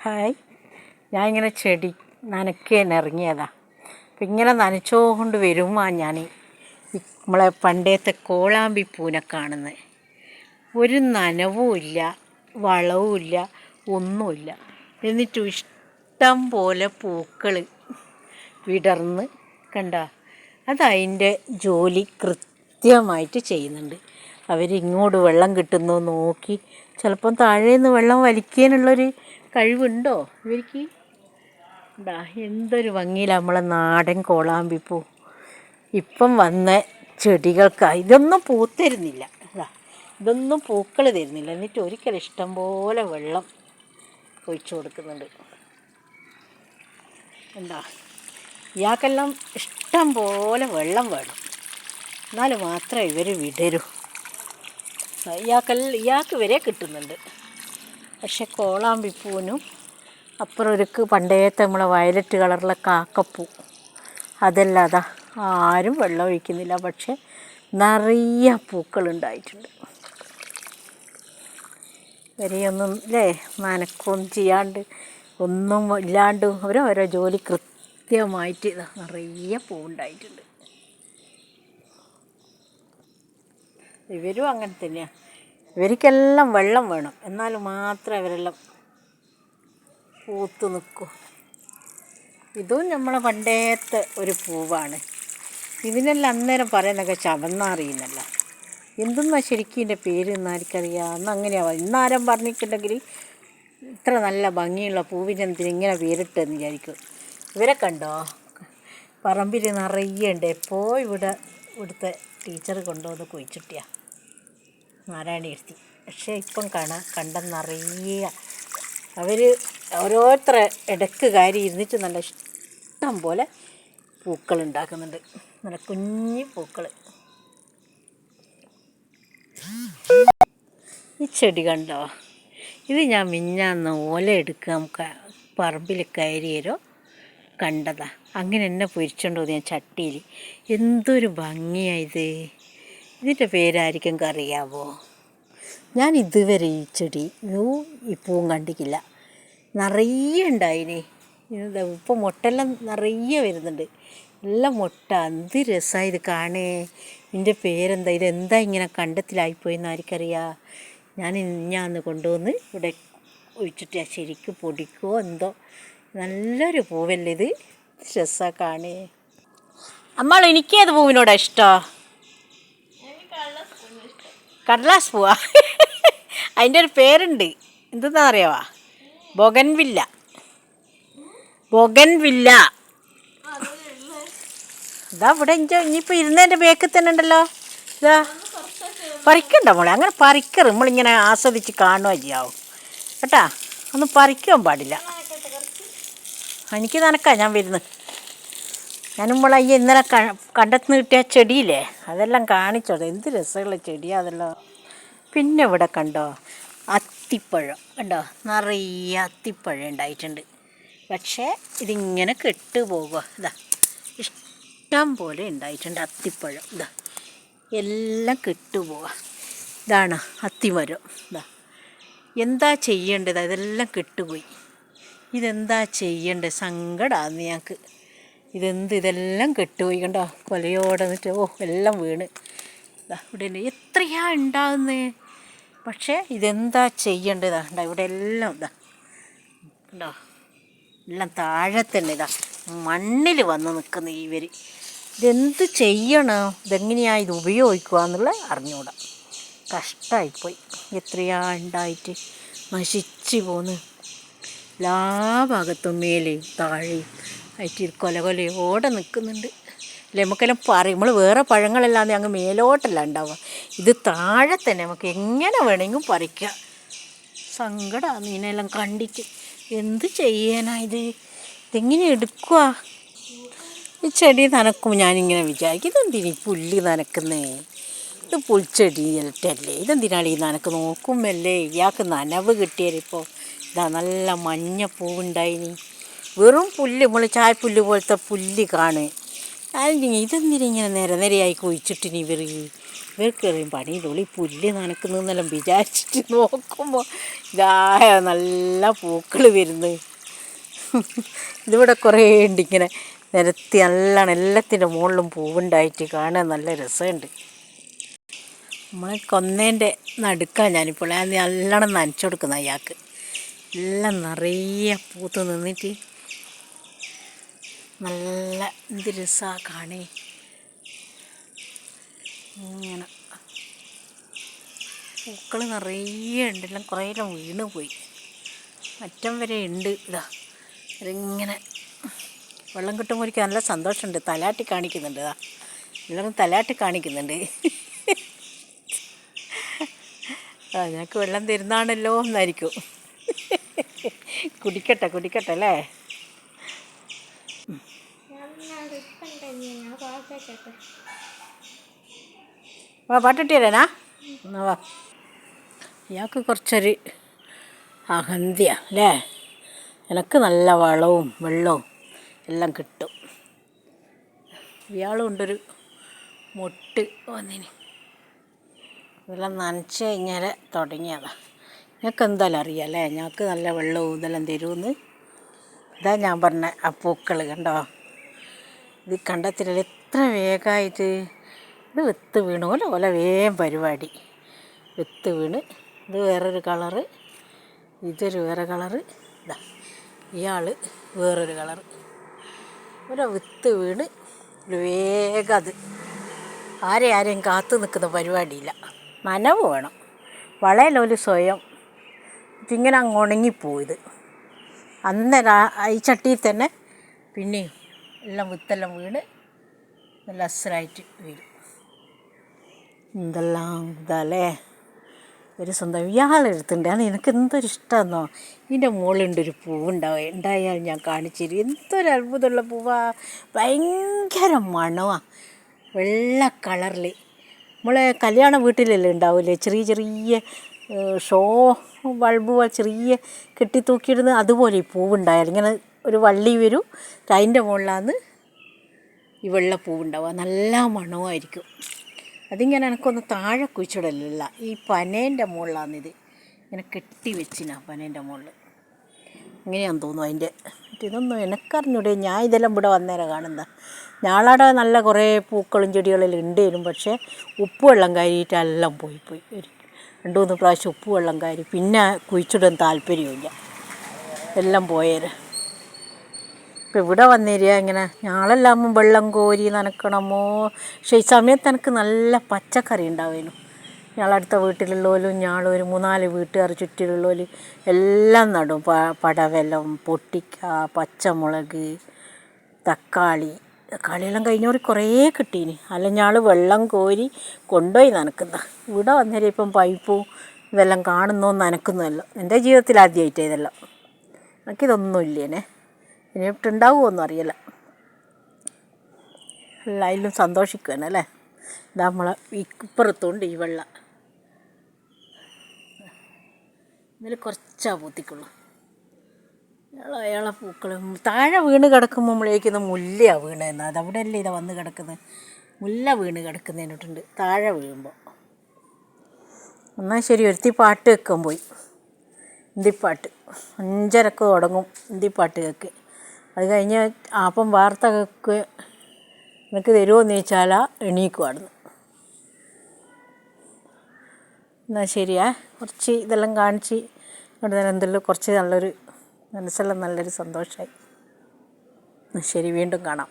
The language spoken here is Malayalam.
ഹായ്. ഞാൻ ഇങ്ങനെ ചെടി നനയ്ക്കാൻ ഇറങ്ങിയതാ. അപ്പം ഇങ്ങനെ നനച്ചോണ്ട് വരുമ്പോൾ ഞാൻ നമ്മളെ പണ്ടത്തെ കോളാമ്പി പൂനെ കാണുന്നത് ഒരു നനവുമില്ല വളവുമില്ല ഒന്നുമില്ല എന്നിട്ടും ഇഷ്ടം പോലെ പൂക്കൾ വിടർന്ന് കണ്ട. അതതിന്റെ ജോലി കൃത്യമായിട്ട് ചെയ്യുന്നുണ്ട്. അവരിങ്ങോട്ട് വെള്ളം കിട്ടുന്നു നോക്കി. ചിലപ്പം താഴേന്ന് വെള്ളം വലിക്കാനുള്ളൊരു കഴിവുണ്ടോ? ഇവർക്ക്? ഡാ എന്തൊരു ഭംഗിയില്ല നമ്മളെ നാടൻ കോളാമ്പിപ്പൂ ഇപ്പം വന്ന ചെടികൾക്ക് ഇതൊന്നും പൂത്തരുന്നില്ല. ഇതൊന്നും പൂക്കൾ തരുന്നില്ല. എന്നിട്ട് ഒരിക്കലും ഇഷ്ടം പോലെ വെള്ളം ഒഴിച്ചു കൊടുക്കുന്നുണ്ട്. എന്താ ഇയാൾക്കെല്ലാം ഇഷ്ടം പോലെ വെള്ളം വേണം. എന്നാൽ മാത്രമേ ഇവർ വിടരൂ. ഇയാൾക്കെല്ലാം ഇയാൾക്ക് വരെ കിട്ടുന്നുണ്ട്. പക്ഷെ കോളാമ്പിപ്പൂവിനും അപ്പുറം ഒരുക്ക് പണ്ടേത്തെ നമ്മളെ വയലറ്റ് കളറിലെ കാക്കപ്പൂ. അതല്ലാതാ ആരും വെള്ളം ഒഴിക്കുന്നില്ല. പക്ഷെ നിറയെ പൂക്കളുണ്ടായിട്ടുണ്ട് വരെയൊന്നും അല്ലേ നനക്കൊന്നും ചെയ്യാണ്ട് ഒന്നും ഇല്ലാണ്ട് അവരോരോ ജോലി കൃത്യമായിട്ട് ഇതാ നിറയെ പൂവുണ്ടായിട്ടുണ്ട്. ഇവരും അങ്ങനെ തന്നെയാണ് ഇവർക്കെല്ലാം വെള്ളം വേണം. എന്നാൽ മാത്രമേ ഇവരെല്ലാം പൂത്തു നിൽക്കൂ. ഇതും നമ്മളെ പണ്ടേത്തെ ഒരു പൂവാണ്. ഇതിനെല്ലാം അന്നേരം പറയുന്നൊക്കെ ചവന്നാറിയുന്നല്ല. എന്തെന്നാ ശരിക്കും ഇതിന്റെ പേര് എന്നാർക്കറിയാം അന്ന് അങ്ങനെയാവാം ഇന്നാരം പറഞ്ഞിട്ടുണ്ടെങ്കിൽ ഇത്ര നല്ല ഭംഗിയുള്ള പൂവിനെന്തിന് ഇങ്ങനെ പേരിട്ടെന്ന് വിചാരിക്കും. ഇവരെ കണ്ടോ? പറമ്പിൽ നിറയെ ഉണ്ട്. എപ്പോൾ ഇവിടെ ഇവിടുത്തെ ടീച്ചർ കൊണ്ടുവന്ന് കുഴിച്ചിട്ടിയാ. നാരായണ എഴുത്തി പക്ഷേ ഇപ്പം കാണാം കണ്ടെന്നറിയ നിറയെ അവർ ഓരോരുത്തർ ഇടയ്ക്ക് കാര്യം ഇരുന്നിട്ട് നല്ല ഇഷ്ടം പോലെ പൂക്കൾ ഉണ്ടാക്കുന്നുണ്ട്. നല്ല കുഞ്ഞു പൂക്കൾ. ഈ ചെടി കണ്ടോ? ഇത് ഞാൻ മിഞ്ഞാന്ന് ഓല എടുക്കാൻ ക- പറമ്പിൽ കയറിയരോ കണ്ടതാ. അങ്ങനെ എന്നെ പൊരിച്ചോണ്ടോ ഞാൻ ചട്ടിയിൽ എന്തൊരു ഭംഗിയാ ഇത്. ഇതിന്റെ പേരായിരിക്കും അറിയാവോ ഞാൻ ഇതുവരെ ഈ ചെടി ഈ പൂവും കണ്ടിട്ടില്ല. നിറയെ ഉണ്ടായിനി. ഇപ്പം മുട്ടെല്ലാം നിറയെ വരുന്നുണ്ട്. എല്ലാം മുട്ട എന്ത് രസമാണ് ഇത് കാണേ. ഇതിന്റെ പേരെന്താ ഇതെന്താ ഇങ്ങനെ കണ്ടത്തിലായിപ്പോയെന്ന് ആർക്കറിയാം? ഞാൻ ഞാന്ന് കൊണ്ടുവന്ന് ഇവിടെ ഒഴിച്ചിട്ട് ശരിക്കും പൊടിക്കോ എന്തോ. നല്ലൊരു പൂവല്ലേ ഇത്. രസമാണ് കാണേ. അമ്മ എനിക്കേത് പൂവിനോടാണ് ഇഷ്ടം? കടലാസ് പൂവാ അതിന്റെ ഒരു പേരുണ്ട്. എന്തെന്നാ അറിയാവാ? ബൊഗൻവില്ല. ബൊഗൻവില്ല. ഇതാ ഇവിടെ ഇഞ്ചോ ഇനിയിപ്പോൾ ഇരുന്നതിന്റെ ബേക്കിൽ തന്നെ ഉണ്ടല്ലോ. ഇതാ. പറിക്കണ്ട മോളെ. അങ്ങനെ പറിക്കറ് നമ്മളിങ്ങനെ ആസ്വദിച്ച് കാണുക ചെയ്യാവും. കേട്ടാ? ഒന്നും പറിക്കാൻ പാടില്ല. എനിക്ക് നനക്കാം. ഞാൻ വരുന്നത് ഞാൻ നമ്മളെ ഈ ഇന്നലെ കണ്ടെത്തുന്ന കിട്ടിയ ചെടിയില്ലേ? അതെല്ലാം കാണിച്ചോട്ടെ എന്ത് രസമുള്ള ചെടിയാ അതെല്ലാം. പിന്നെ ഇവിടെ കണ്ടോ? അത്തിപ്പഴം. കണ്ടോ? നിറയെ അത്തിപ്പഴം ഉണ്ടായിട്ടുണ്ട്. പക്ഷേ ഇതിങ്ങനെ കെട്ടുപോകുക ഇതാ ഇഷ്ടം പോലെ ഉണ്ടായിട്ടുണ്ട് അത്തിപ്പഴം. ഇതാ എല്ലാം കെട്ടുപോകുക ഇതാണ് അത്തിമരം. ഇതാ എന്താ ചെയ്യേണ്ടത്? ഇതെല്ലാം കെട്ടുപോയി. ഇതെന്താ ചെയ്യേണ്ടത്? സങ്കടമാണ് ഞങ്ങൾക്ക് ഇതെന്ത് ഇതെല്ലാം കെട്ടുപോയി കണ്ടോ? കൊലയോടെ എന്നിട്ട് ഓ എല്ലാം വീണ്. ഇവിടെ എത്രയാ ഉണ്ടാകുന്നത് പക്ഷേ ഇതെന്താ ചെയ്യേണ്ടതാ? ഉണ്ടാ ഇവിടെ എല്ലാം ഇതാ ഉണ്ടോ എല്ലാം താഴെ തന്നെ ഇതാ മണ്ണിൽ വന്ന് നിൽക്കുന്ന ഇവർ ഇതെന്ത് ചെയ്യണം? ഇതെങ്ങനെയാ ഇത് ഉപയോഗിക്കുക എന്നുള്ളത് അറിഞ്ഞുകൂടാ കഷ്ടമായിപ്പോയി എത്രയാ ഉണ്ടായിട്ട് നശിച്ചു പോന്ന്. എല്ലാ ഭാഗത്തും മേലെയും താഴെയും ആയിട്ട് കൊല കൊലയോടെ നിൽക്കുന്നുണ്ട്. അല്ലേ? നമുക്കെല്ലാം പറയും. നമ്മൾ വേറെ പഴങ്ങളല്ലാതെ അങ്ങ് മേലോട്ടല്ല ഉണ്ടാവുക. ഇത് താഴെ തന്നെ നമുക്ക് എങ്ങനെ വേണമെങ്കിലും പറിക്കാം. സങ്കടമാണ് ഇതിനെല്ലാം കണ്ടിട്ട്. എന്ത് ചെയ്യാനാ ഇത്? ഇതെങ്ങനെ എടുക്കുക ഈ ചെടി നനക്കും ഞാനിങ്ങനെ വിചാരിക്കും. ഇതെന്തിനീ പുല്ല് നനക്കുന്നേ? ഇത് പുൽച്ചെടി ഇരട്ടല്ലേ ഇതെന്തിനാണ് ഈ നനക്ക്? നോക്കുമല്ലേ ഇയാൾക്ക് നനവ് കിട്ടിയാലിപ്പോൾ ഇതാ നല്ല മഞ്ഞ പൂവുണ്ടായിനി വെറും പുല്ല് നമ്മൾ ചായപ്പുല്ല് പോലത്തെ പുല്ല് കാണുക അതിന് ഇതെന്തിനാ ഇങ്ങനെ നിര നിരയായി കുഴിച്ചിട്ടിന് ഇവർ ഇവർക്ക് അറിയും പണിയിലുള്ളി പുല്ല് നനക്കുന്നതെന്നെല്ലാം വിചാരിച്ചിട്ട് നോക്കുമ്പോൾ ഇതായ നല്ല പൂക്കൾ വരുന്നു. ഇതിവിടെ കുറേ ഉണ്ട് ഇങ്ങനെ നിരത്തി നല്ലോണം എല്ലാത്തിന്റെ മുകളിലും പൂവുണ്ടായിട്ട് കാണാൻ നല്ല രസമുണ്ട്. നമ്മളെ കൊന്നേന്റെ നടുക്കാണ് ഞാനിപ്പോൾ. അത് നല്ലോണം നനച്ചു കൊടുക്കുന്ന അയാൾക്ക്. എല്ലാം നിറയെ പൂത്ത് നിന്നിട്ട് നല്ല എന്ത് രസമാണ് കാണേ. ഇങ്ങനെ. പൂക്കൾ നിറയെ ഉണ്ട്. എല്ലാം കുറേ എല്ലാം വീണ് പോയി. മറ്റം വരെ ഉണ്ട്. ഇതാ. ഇതിങ്ങനെ. വെള്ളം കിട്ടുമ്പോൾ എനിക്ക് നല്ല സന്തോഷമുണ്ട്. തലാട്ടി കാണിക്കുന്നുണ്ട്. ഇതാ. എല്ലാവരും തലാട്ടി കാണിക്കുന്നുണ്ട്. ആ ഞങ്ങൾക്ക് വെള്ളം തരുന്നതാണല്ലോ എന്നായിരിക്കും. കുടിക്കട്ടെ കുടിക്കട്ടെ അല്ലേ? വാ പാട്ടിട്ട് തരാനാ എന്നാ വാ. ഇയാൾക്ക് കുറച്ചൊരു അഹന്തിയ അല്ലേ? എനിക്ക് നല്ല വളവും വെള്ളവും എല്ലാം കിട്ടും. ഇയാളും ഉണ്ടൊരു മുട്ട് വന്നിന്. ഇതെല്ലാം നനച്ച് കഴിഞ്ഞാൽ തുടങ്ങിയതാ. ഞങ്ങൾക്ക് എന്തായാലും അറിയാം അല്ലേ? ഞങ്ങൾക്ക് നല്ല വെള്ളവും ഇതെല്ലാം തരുമെന്ന്. ഇതാ ഞാൻ പറഞ്ഞ ആ പൂക്കൾ കണ്ടോ? ഇത് കണ്ടെത്തില്ല എത്ര വേഗമായിട്ട് ഇത് വിത്ത് വീണു. പോലെ പോലെ വേഗം പരിപാടി. വിത്ത് വീണ്. ഇത് വേറൊരു കളറ് ഇതൊരു വേറെ കളറ് ഇതാ ഇയാൾ വേറൊരു കളറ് ഒരു വിത്ത് വീണ്. വേഗം അത്. ആരെ ആരെയും കാത്തു നിൽക്കുന്ന പരിപാടിയില്ല. നനവ് വേണം. വളയിലൊരു സ്വയം. ഇതിങ്ങനെ അങ്ങ് ഉണങ്ങിപ്പോയത് അന്നേരം ഈ ചട്ടിയിൽ തന്നെ പിന്നെയും എല്ലാം വിത്തെല്ലാം വീണ് നല്ല അസലായിട്ട് വരും എന്തെല്ലാം ഇതല്ലേ ഒരു സ്വന്തം ഇയാളെടുത്തുണ്ട് അത് എനിക്ക് എന്തൊരു ഇഷ്ടമെന്നോ ഇതിന്റെ മുകളിലുണ്ട് ഒരു പൂവുണ്ടാവുക. ഉണ്ടായാൽ ഞാൻ കാണിച്ചിരി എന്തൊരു അത്ഭുതമുള്ള പൂവാ. ഭയങ്കര മണമാണ് വെള്ള കളറിൽ. നമ്മളെ കല്യാണ വീട്ടിലല്ലേ ഉണ്ടാവില്ലേ ചെറിയ ചെറിയ ഷോ ബൾബ് ചെറിയ കെട്ടി തൂക്കിയിടുന്ന അതുപോലെ ഈ പൂവുണ്ടായാൽ ഇങ്ങനെ ഒരു വള്ളി വരും. അതിന്റെ മുകളിലാണ് ഈ വെള്ളപ്പൂവുണ്ടാവുക. നല്ല മണമായിരിക്കും. അതിങ്ങനെ എനിക്കൊന്ന് താഴെ കുഴിച്ചിടലില്ല. ഈ പനേന്റെ മുകളിലാണിത്. ഇങ്ങനെ കെട്ടി വെച്ചിനാ പനേന്റെ മുകളിൽ ഇങ്ങനെയാന്ന് തോന്നുന്നു അതിന്റെ. ഇതൊന്നും എനിക്കറിഞ്ഞൂടെ. ഞാൻ ഇതെല്ലാം ഇവിടെ വന്നേരം കാണുന്ന. ഞാളവിടെ നല്ല കുറേ പൂക്കളും ചെടികളെല്ലാം ഉണ്ടേനും പക്ഷേ ഉപ്പ് വെള്ളം കയറിയിട്ട് എല്ലാം പോയി. പോയി രണ്ട് മൂന്ന് പ്രാവശ്യം ഉപ്പ് വെള്ളം പിന്നെ കുഴിച്ചിടാൻ താല്പര്യമില്ല എല്ലാം പോയേരെ. ഇപ്പം ഇവിടെ വന്നിരിക്കുക ഇങ്ങനെ. ഞങ്ങളെല്ലാം വെള്ളം കോരി നനക്കണമോ. പക്ഷേ ഈ സമയത്ത് എനിക്ക് നല്ല പച്ചക്കറി ഉണ്ടാവേനു. ഞങ്ങളടുത്ത വീട്ടിലുള്ളവരും ഞങ്ങളൊരു ഒരു മൂന്നാൽ വീട്ടുകാർ ചുറ്റിലുള്ളവർ എല്ലാം നടും. പ പടവലം പൊട്ടിക്ക പച്ചമുളക് തക്കാളി തക്കാളിയെല്ലാം കഴിഞ്ഞവർ കുറേ കിട്ടീന്. അല്ല ഞാൾ വെള്ളം കോരി കൊണ്ടുപോയി നനക്കുന്ന. ഇവിടെ വന്നേരം ഇപ്പം പൈപ്പും ഇതെല്ലാം കാണുന്നോ നനക്കുന്നതല്ലോ എന്റെ ജീവിതത്തിൽ ആദ്യമായിട്ട് ഇതെല്ലാം. എനിക്കിതൊന്നും ഇല്ലേനെ. ഇനി ഉണ്ടാവുമോന്നും അറിയില്ല എല്ലാവരും സന്തോഷിക്കുകയാണ് അല്ലേ നമ്മളെ ഇപ്പുറത്തുണ്ട് ഈ വെള്ളം. ഇതിൽ കുറച്ചാ പൂത്തിക്കുള്ളൂ. അയാളെ പൂക്കൾ താഴെ വീണ് കിടക്കുമ്പോൾ നമ്മളേക്കുന്ന മുല്ലയാണ് വീണതെന്ന് അത് അവിടെ അല്ലേ ഇതാ വന്ന് കിടക്കുന്നത് മുല്ല വീണ് കിടക്കുന്നതിനോട്ടുണ്ട് താഴെ വീഴുമ്പോൾ എന്നാൽ ശരി ഒരുത്തി പാട്ട് വെക്കാൻ പോയി. ഹിന്ദിപ്പാട്ട്. അഞ്ചരക്ക് തുടങ്ങും ഹിന്ദിപ്പാട്ട് കേൾക്ക് അത് കഴിഞ്ഞ് അപ്പം വാർത്ത കേൾക്ക് നിനക്ക് തരുമോ എന്ന് ചോദിച്ചാൽ എണീക്കുവാടുന്നു എന്നാൽ ശരിയാ. കുറച്ച് ഇതെല്ലാം കാണിച്ച് ഇവിടെ തന്നെ എന്തെല്ലാം കുറച്ച് നല്ലൊരു മനസ്സെല്ലാം നല്ലൊരു സന്തോഷമായി ശരി വീണ്ടും കാണാം.